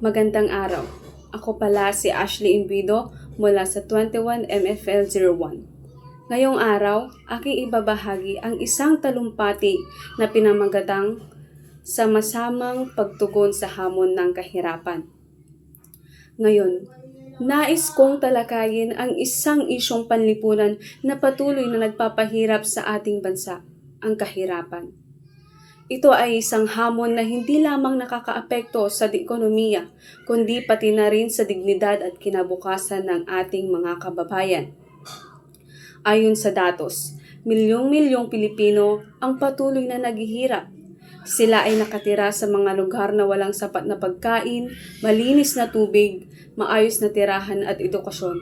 Magandang araw. Ako pala si Ashley Imbido mula sa 21 MFL 01. Ngayong araw, aking ibabahagi ang isang talumpati na pinamagatang sa masamang pagtugon sa hamon ng kahirapan. Ngayon, nais kong talakayin ang isang isyong panlipunan na patuloy na nagpapahirap sa ating bansa, ang kahirapan. Ito ay isang hamon na hindi lamang nakakaapekto sa ekonomiya, kundi pati na rin sa dignidad at kinabukasan ng ating mga kababayan. Ayon sa datos, milyong-milyong Pilipino ang patuloy na naghihirap. Sila ay nakatira sa mga lugar na walang sapat na pagkain, malinis na tubig, maayos na tirahan at edukasyon.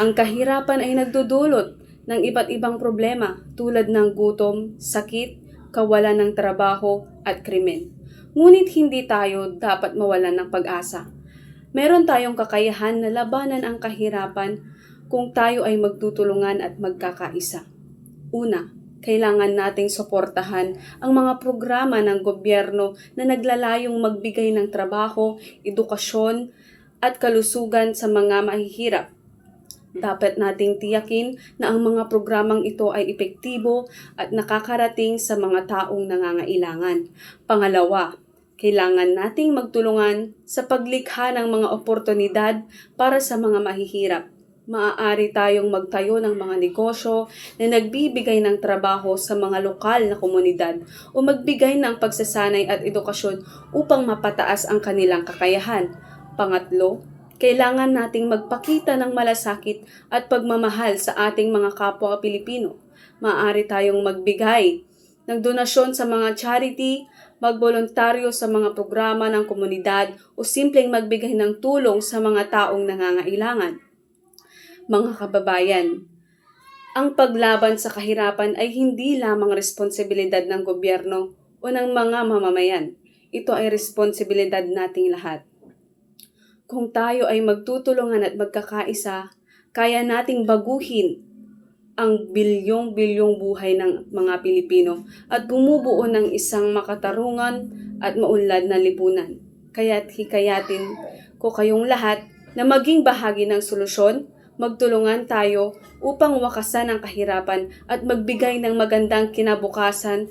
Ang kahirapan ay nagdudulot ng iba't ibang problema tulad ng gutom, sakit, kawalan ng trabaho at krimen. Ngunit hindi tayo dapat mawalan ng pag-asa. Meron tayong kakayahan na labanan ang kahirapan kung tayo ay magtutulungan at magkakaisa. Una, kailangan nating suportahan ang mga programa ng gobyerno na naglalayong magbigay ng trabaho, edukasyon at kalusugan sa mga mahihirap dapat nating tiyakin na ang mga programang ito ay epektibo at nakakarating sa mga taong nangangailangan. Pangalawa, kailangan nating magtulungan sa paglikha ng mga oportunidad para sa mga mahihirap. Maaari tayong magtayo ng mga negosyo na nagbibigay ng trabaho sa mga lokal na komunidad o magbigay ng pagsasanay at edukasyon upang mapataas ang kanilang kakayahan. Pangatlo, kailangan nating magpakita ng malasakit at pagmamahal sa ating mga kapwa Pilipino. Maaari tayong magbigay ng donasyon sa mga charity, magboluntaryo sa mga programa ng komunidad o simpleng magbigay ng tulong sa mga taong nangangailangan. Mga kababayan, ang paglaban sa kahirapan ay hindi lamang responsibilidad ng gobyerno o ng mga mamamayan. Ito ay responsibilidad nating lahat. Kung tayo ay magtutulungan at magkakaisa, kaya nating baguhin ang bilyong-bilyong buhay ng mga Pilipino at bumubuo ng isang makatarungan at maunlad na lipunan. Kaya't hikayatin ko kayong lahat na maging bahagi ng solusyon, magtulungan tayo upang wakasan ang kahirapan at magbigay ng magandang kinabukasan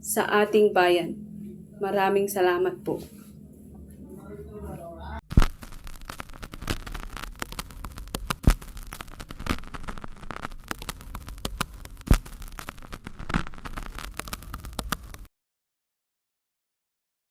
sa ating bayan. Maraming salamat po.